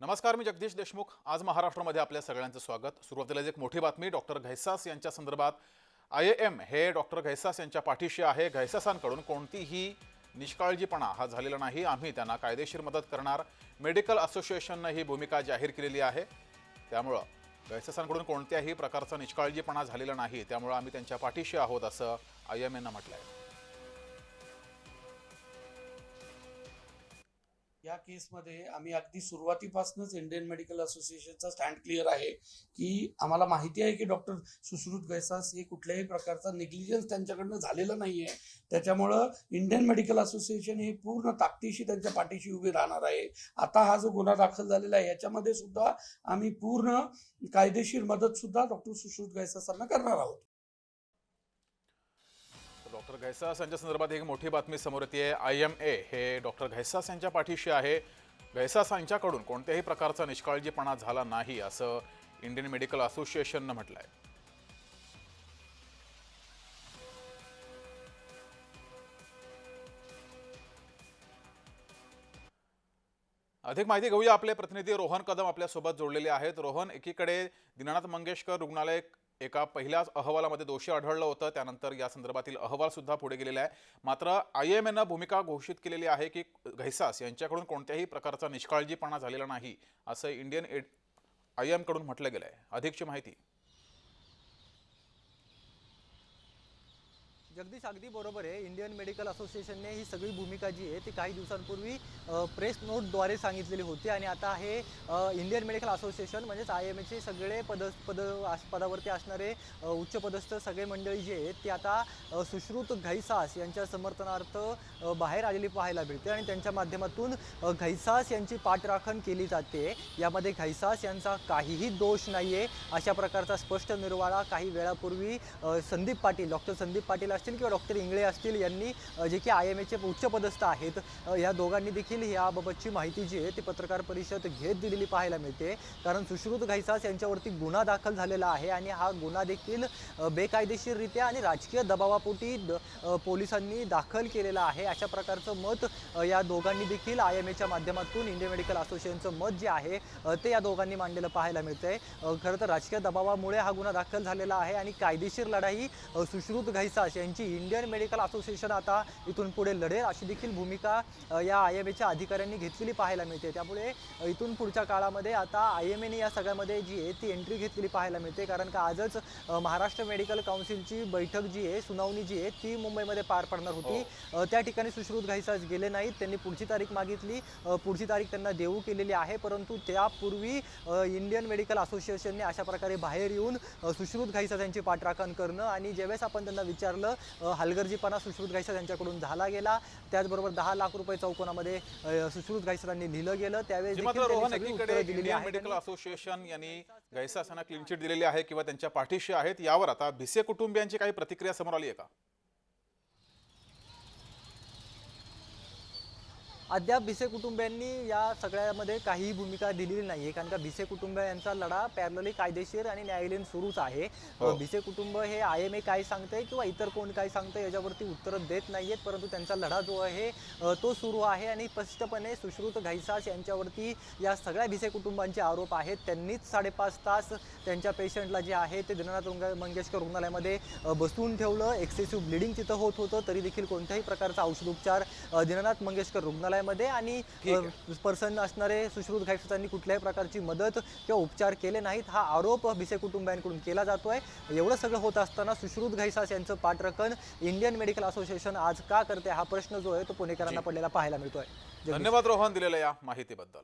नमस्कार मी जगदीश देशमुख. आज महाराष्ट्रामध्ये आपल्या सगळ्यांचं स्वागत. सुरुवातीला एक मोठी बातमी. डॉक्टर घैसास यांच्या संदर्भात आय एम हे डॉक्टर घैसास यांच्या पाठीशी आहे. घैसासांकडून कोणतीही निष्काळजीपणा हा झालेला नाही. आम्ही त्यांना कायदेशीर मदत करणार. मेडिकल असोसिएशननं ही भूमिका जाहीर केलेली आहे. त्यामुळं घैसासांकडून कोणत्याही प्रकारचा निष्काळजीपणा झालेला नाही. त्यामुळं आम्ही त्यांच्या पाठीशी आहोत असं आय एम एनं म्हटलं आहे या केसमध्ये आम्ही अगदी सुरुवातीपासूनच इंडियन मेडिकल असोसिएशनचा स्टँड क्लिअर आहे की आम्हाला माहिती आहे की डॉक्टर सुश्रुत गैसास हे कुठल्याही प्रकारचा निग्लिजन्स त्यांच्याकडनं झालेला नाहीये. त्याच्यामुळं इंडियन मेडिकल असोसिएशन हे पूर्ण ताकदीशी त्यांच्या पाठीशी उभी राहणार आहे. आता हा जो गुन्हा दाखल झालेला आहे याच्यामध्ये सुद्धा आम्ही पूर्ण कायदेशीर मदत सुद्धा डॉक्टर सुश्रुत गैसासांना करणार आहोत. डॉक्टर घैसास यांच्या संदर्भात एक मोठी बातमी समोर येते. आय एम ए हे डॉक्टर घैसास यांच्या पाठीशी आहे. घैसास यांच्याकडून कोणत्याही प्रकारचा निष्काळजीपणा झाला नाही असं इंडियन मेडिकल असोसिएशननं म्हटलं आहे अधिक माहिती घेऊया. आपले प्रतिनिधी रोहन कदम आपल्यासोबत जोडलेले आहेत. रोहन एकीकडे दीनानाथ मंगेशकर रुग्णालय एका पहिल्याच अहवालामध्ये दोषी आढळलं होतं. त्यानंतर या संदर्भातील अहवालसुद्धा पुढे गेलेला आहे. मात्र आय एम एनं भूमिका घोषित केलेली आहे की घैसास यांच्याकडून कोणत्याही प्रकारचा निष्काळजीपणा झालेला नाही असं इंडियन एड आय एमकडून म्हटलं गेलं आहे अधिकची माहिती जगदीश अगदी बरोबर आहे. इंडियन मेडिकल असोसिएशनने ही सगळी भूमिका जी आहे ती काही दिवसांपूर्वी प्रेस नोटद्वारे सांगितलेली होती आणि आता हे इंडियन मेडिकल असोसिएशन म्हणजेच आय एम एचे सगळे पद पद आस- पदावरती असणारे उच्चपदस्थ सगळे मंडळी जे आहेत ते आता सुश्रुत घैसास यांच्या समर्थनार्थ बाहेर आलेली पाहायला मिळते आणि त्यांच्या माध्यमातून घैसास यांची पाठराखण केली जाते. यामध्ये घैसास यांचा काहीही दोष नाही आहे अशा प्रकारचा स्पष्ट निर्वाळा काही वेळापूर्वी संदीप पाटील डॉक्टर संदीप पाटील असतील किंवा डॉक्टर इंगळे असतील यांनी जे की आय एम एचे उच्चपदस्थ आहेत या दोघांनी देखील याबाबतची माहिती जी आहे ती पत्रकार परिषद घेत दिलेली पाहायला मिळते. कारण सुश्रुत घैसास यांच्यावरती गुन्हा दाखल झालेला आहे आणि हा गुन्हा देखील बेकायदेशीररित्या आणि राजकीय दबावापोटी द- पोलिसांनी दाखल केलेला आहे. अशा प्रकारचं मत या दोघांनी देखील आय एम एच्या माध्यमातून इंडियन मेडिकल असोसिएशनचं मत जे आहे ते या दोघांनी मांडलेलं पाहायला मिळतंय. खरं तर राजकीय दबावामुळे हा गुन्हा दाखल झालेला आहे आणि कायदेशीर लढाई सुश्रुत घैसास यांची इंडियन मेडिकल असोसिएशन आता इथून पुढे लढेल. अशी देखील भूमिका या आय एम एच्या अधिकाऱ्यांनी घेतलेली पाहायला मिळते. त्यामुळे इथून पुढच्या काळामध्ये आता आय एम एने या सगळ्यामध्ये जी आहे ती एंट्री घेतलेली पाहायला मिळते. कारण का आजच महाराष्ट्र मेडिकल काउन्सिलची बैठक जी आहे सुनावणी जी आहे ती मुंबईमध्ये पार पडणार होती. अ, त्या ठिकाणी सुश्रुत घैसास गेले नाहीत. त्यांनी पुढची तारीख मागितली. पुढची तारीख त्यांना देऊ केलेली आहे. परंतु त्यापूर्वी इंडियन मेडिकल असोसिएशनने अशा प्रकारे बाहेर येऊन सुश्रुत घैसास यांची पाठराखण करणं आणि ज्यावेळेस आपण त्यांना विचारलं हलगर्जीपणा सुश्रुत घैसास यांच्याकडून झाला गेला. त्याचबरोबर दहा लाख रुपये चौकोनामध्ये सुश्रुत घैसासांनी लिहिलं गेलं. त्यावेळेस. मेडिकल असोसिएशन यांनी घैसासांना क्लीन चिट दिलेली आहे किंवा त्यांच्या पाठीशी आहेत. यावर आता भिसे कुटुंबियांची काही प्रतिक्रिया समोर आली आहे का? अद्याप भिसे कुटुंबियांनी या सगळ्यामध्ये काहीही भूमिका दिलेली नाही आहे कारण का भिसे कुटुंब यांचा लढा पॅरलली कायदेशीर आणि न्यायालयीन सुरूच आहे. हो. भिसे कुटुंब हे आय एम ए काय सांगते किंवा इतर कोण काय सांगतं याच्यावरती उत्तरं देत नाही आहेत परंतु त्यांचा लढा जो आहे तो सुरू आहे आणि स्पष्टपणे सुश्रुत घैसास यांच्यावरती या सगळ्या भिसे कुटुंबांचे आरोप आहेत. त्यांनीच साडेपाच तास त्यांच्या पेशंटला जे आहे ते दीनानाथ रुंग- मंगेशकर रुग्णालयामध्ये बसवून ठेवलं. एक्सेसिव्ह ब्लिडिंग तिथं होत होतं तरी देखील कोणत्याही प्रकारचा औषधोपचार दीनानाथ मंगेशकर रुग्णालयामध्ये आणि पर्सन असणारे सुश्रुत घाईसांनी कुठल्याही प्रकारची मदत किंवा उपचार केले नाहीत. हा आरोप भिसे कुटुंबियांकडून केला जातोय. एवढं सगळं होत असताना सुश्रुत घैसास यांचं पाठरखण इंडियन मेडिकल असोसिएशन आज का करते हा प्रश्न जो आहे तो पुणेकरांना. पडलेला पाहायला मिळतोय. धन्यवाद रोहन दिलेल्या या माहितीबद्दल.